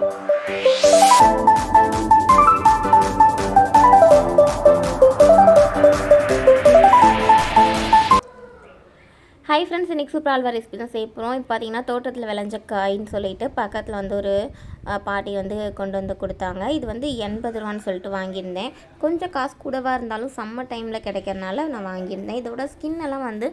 Thank you. Hi friends இன்றைக்கி super halwa recipe தான் செய்ய போகிறோம் இப்போ பார்த்தீங்கன்னா தோட்டத்தில் விளைஞ்ச காயின்னு சொல்லிட்டு பக்கத்தில் வந்து ஒரு பாட்டி வந்து கொண்டு வந்து கொடுத்தாங்க. இது வந்து எண்பது ரூபான்னு சொல்லிட்டு வாங்கியிருந்தேன். கொஞ்சம் காசு கூடவாக இருந்தாலும் சம்மர் டைமில் கிடைக்கிறனால நான் வாங்கியிருந்தேன். இதோட ஸ்கின் எல்லாம் வந்து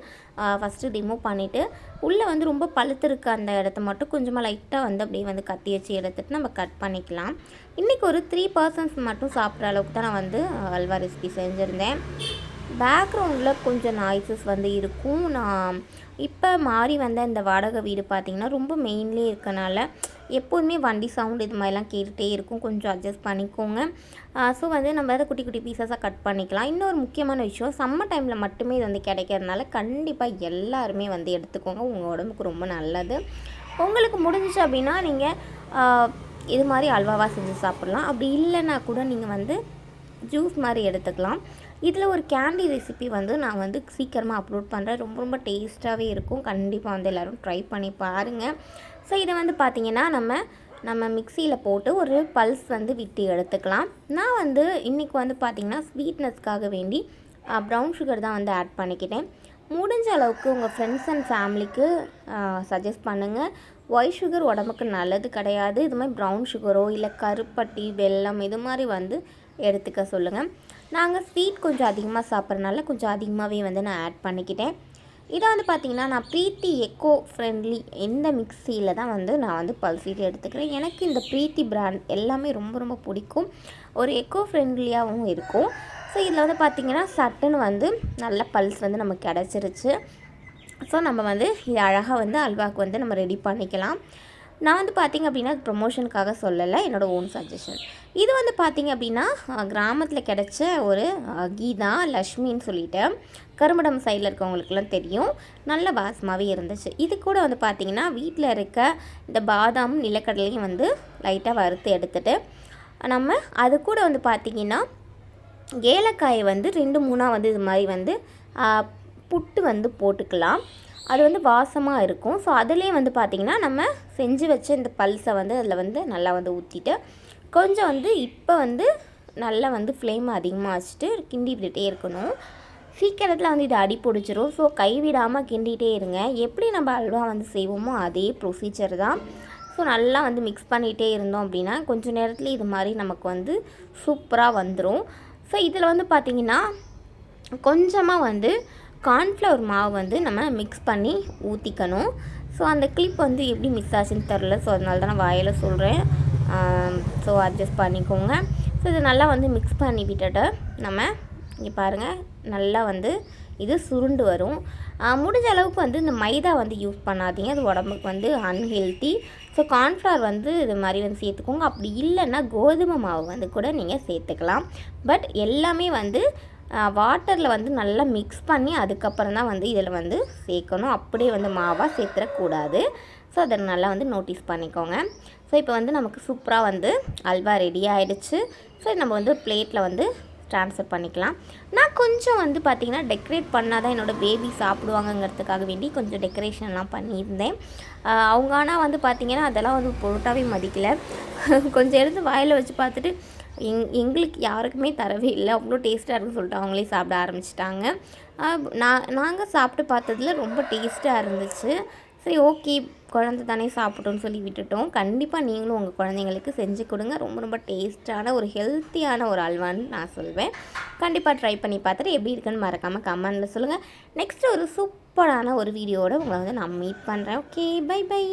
ஃபஸ்ட்டு ரிமூவ் பண்ணிவிட்டு உள்ளே வந்து ரொம்ப பழுத்து இருக்க அந்த இடத்த மட்டும் கொஞ்சமாக லைட்டாக வந்து அப்படியே வந்து கத்தி வச்சு எடுத்துட்டு நம்ம கட் பண்ணிக்கலாம். இன்றைக்கி ஒரு த்ரீ பர்சன்ஸ் மட்டும் சாப்பிட்ற அளவுக்கு தான் நான் வந்து அல்வா ரெசிபி செஞ்சுருந்தேன். பேக்ரவுண்டில் கொஞ்சம் நாய்ஸஸ் வந்து இருக்கும். நான் இப்போ மாறி வந்த இந்த வாடகை வீடு பார்த்திங்கன்னா ரொம்ப மெயின்லேயே இருக்கனால எப்போதுமே வண்டி சவுண்ட் இது மாதிரிலாம் கேட்டுகிட்டே இருக்கும். கொஞ்சம் அட்ஜஸ்ட் பண்ணிக்கோங்க. ஸோ வந்து நம்ம அதை குட்டி குட்டி பீசஸாக கட் பண்ணிக்கலாம். இன்னொரு முக்கியமான விஷயம் சம்மர் டைமில் மட்டுமே இது வந்து கிடைக்கிறதுனால கண்டிப்பாக எல்லாருமே வந்து எடுத்துக்கோங்க. உங்கள் உடம்புக்கு ரொம்ப நல்லது. உங்களுக்கு முடிஞ்சிச்சு அப்படின்னா நீங்கள் இது மாதிரி அல்வாவாக செஞ்சு சாப்பிட்லாம். அப்படி இல்லைன்னா கூட நீங்கள் வந்து ஜூஸ் மாதிரி எடுத்துக்கலாம். இதில் ஒரு கேண்டி ரெசிபி வந்து நான் வந்து சீக்கிரமாக அப்லோட் பண்ணுறேன் ரொம்ப ரொம்ப டேஸ்ட்டாகவே இருக்கும். கண்டிப்பாக வந்து எல்லோரும் ட்ரை பண்ணி பாருங்கள் ஸோ இதை வந்து பார்த்திங்கன்னா நம்ம நம்ம மிக்சியில் போட்டு ஒரு பல்ஸ் வந்து விட்டு எடுத்துக்கலாம். நான் வந்து இன்றைக்கி வந்து பார்த்திங்கன்னா ஸ்வீட்னஸ்க்காக வேண்டி ப்ரௌன் சுகர் தான் வந்து ஆட் பண்ணிக்கிட்டேன். முடிஞ்ச அளவுக்கு உங்கள் ஃப்ரெண்ட்ஸ் அண்ட் ஃபேமிலிக்கு சஜஸ்ட் பண்ணுங்கள் ஒயிட் சுகர் உடம்புக்கு நல்லது கிடையாது. இது மாதிரி ப்ரௌன் சுகரோ இல்லை கருப்பட்டி வெல்லம் இது மாதிரி வந்து எடுத்துக்க சொல்லுங்கள் நாங்கள் ஸ்வீட் கொஞ்சம் அதிகமாக சாப்பிட்றனால கொஞ்சம் அதிகமாகவே வந்து நான் ஆட் பண்ணிக்கிட்டேன். இதை வந்து பார்த்திங்கன்னா நான் ப்ரீத்தி எக்கோ ஃப்ரெண்ட்லி இந்த மிக்சியில் தான் வந்து நான் வந்து பல்சீட் எடுத்துக்கிறேன். எனக்கு இந்த ப்ரீத்தி பிராண்ட் எல்லாமே ரொம்ப ரொம்ப பிடிக்கும். ஒரு எக்கோ ஃப்ரெண்ட்லியாகவும் இருக்கும். ஸோ இதில் வந்து பார்த்திங்கன்னா சட்டுன்னு வந்து நல்ல பல்ஸ் வந்து நமக்கு கிடச்சிருச்சு. ஸோ நம்ம வந்து இது அழகாக வந்து அல்வாக்கு வந்து நம்ம ரெடி பண்ணிக்கலாம். நான் வந்து பார்த்திங்க அப்படின்னா ப்ரொமோஷனுக்காக சொல்லலை என்னோடய ஓன் சஜஷன் இது வந்து பார்த்திங்க அப்படின்னா கிராமத்தில் கிடச்ச ஒரு கீதா லக்ஷ்மின்னு சொல்லிட்டு கருமடம் சைடில் இருக்கவங்களுக்குலாம் தெரியும். நல்ல வாசமாகவே இருந்துச்சு. இது கூட வந்து பார்த்திங்கன்னா வீட்டில் இருக்க இந்த பாதாம் நிலக்கடலையும் வந்து லைட்டாக வறுத்து எடுத்துட்டு நம்ம அது கூட வந்து பார்த்திங்கன்னா ஏலக்காயை வந்து ரெண்டு மூணாக வந்து இது மாதிரி வந்து புட்டு வந்து போட்டுக்கலாம். அது வந்து வாசமாக இருக்கும். ஸோ அதுலேயே வந்து பார்த்திங்கன்னா நம்ம செஞ்சு வச்ச இந்த பல்ஸை வந்து அதில் வந்து நல்லா வந்து ஊற்றிட்டு கொஞ்சம் வந்து இப்போ வந்து நல்லா வந்து ஃப்ளேம் அதிகமாக வச்சுட்டு கிண்டி இருக்கணும். சீக்கிரத்தில் வந்து இது அடி பிடிச்சிரும். ஸோ கைவிடாமல் கிண்டிகிட்டே இருங்க. எப்படி நம்ம அல்வா வந்து செய்வோமோ அதே ப்ரொசீஜர் தான். ஸோ நல்லா வந்து மிக்ஸ் பண்ணிகிட்டே இருந்தோம் அப்படின்னா கொஞ்சம் நேரத்தில் இது மாதிரி நமக்கு வந்து சூப்பராக வந்துடும் ஸோ இதில் வந்து பார்த்திங்கன்னா கொஞ்சமாக வந்து கார்ன்ஃப்ளவர் மாவு வந்து நம்ம மிக்ஸ் பண்ணி ஊற்றிக்கணும் ஸோ அந்த கிளிப் வந்து எப்படி மிக்ஸ் ஆச்சுன்னு தெரில ஸோ அதனால தான் நான் வாயில் சொல்கிறேன் ஸோ அட்ஜஸ்ட் பண்ணிக்கோங்க. ஸோ இது நல்லா வந்து மிக்ஸ் பண்ணி விட்டுட்டு நம்ம இங்கே பாருங்கள் நல்லா வந்து இது சுருண்டு வரும். முடிஞ்ச அளவுக்கு வந்து இந்த மைதா வந்து யூஸ் பண்ணாதீங்க. அது உடம்புக்கு வந்து அன்ஹெல்த்தி ஸோ கார்ன்ஃப்ளவர் வந்து இது மாதிரி வந்து சேர்த்துக்கோங்க. அப்படி இல்லைன்னா கோதுமை மாவு வந்து கூட நீங்கள் சேர்த்துக்கலாம். பட் எல்லாமே வந்து வாட்டரில் வந்து நல்லா மிக்ஸ் பண்ணி அதுக்கப்புறம் தான் வந்து இதில் வந்து சேர்க்கணும். அப்படியே வந்து மாவாக சேர்த்துடக்கூடாது ஸோ அதை நல்லா வந்து நோட்டீஸ் பண்ணிக்கோங்க. ஸோ இப்போ வந்து நமக்கு சூப்பராக வந்து அல்வா ரெடி ஆகிடுச்சு ஸோ நம்ம வந்து பிளேட்டில் வந்து ட்ரான்ஸ்ஃபர் பண்ணிக்கலாம். நான் கொஞ்சம் வந்து பார்த்திங்கன்னா டெக்கரேட் பண்ணால் தான் என்னோடய பேபி சாப்பிடுவாங்கங்கிறதுக்காக வேண்டி கொஞ்சம் டெக்கரேஷன்லாம் பண்ணியிருந்தேன். அவங்க ஆனால் வந்து பார்த்திங்கன்னா அதெல்லாம் வந்து பொருட்டாகவே மதிக்கல. கொஞ்சம் எடுத்து வாயில் வச்சு பார்த்துட்டு எங் எங்களுக்கு யாருக்குமே தரவே இல்லை. அவ்வளோ டேஸ்ட்டாக இருக்குன்னு சொல்லிட்டு அவங்களே சாப்பிட ஆரம்பிச்சிட்டாங்க. நான் நாங்கள் சாப்பிட்டு பார்த்ததுல ரொம்ப டேஸ்ட்டாக இருந்துச்சு. சரி ஓகே குழந்த தானே சாப்பிட்டோன்னு சொல்லி விட்டுட்டோம். கண்டிப்பாக நீங்களும் உங்கள் குழந்தைங்களுக்கு செஞ்சு கொடுங்க. ரொம்ப ரொம்ப டேஸ்ட்டான ஒரு ஹெல்த்தியான ஒரு அல்வான்னு நான் சொல்வேன். கண்டிப்பாக ட்ரை பண்ணி பார்த்துட்டு எப்படி இருக்குன்னு மறக்காமல் கமெண்டில் சொல்லுங்கள் நெக்ஸ்ட் ஒரு சூப்பரான ஒரு வீடியோவோட உங்களை வந்து நான் மீட் பண்ணுறேன் ஓகே பை பை.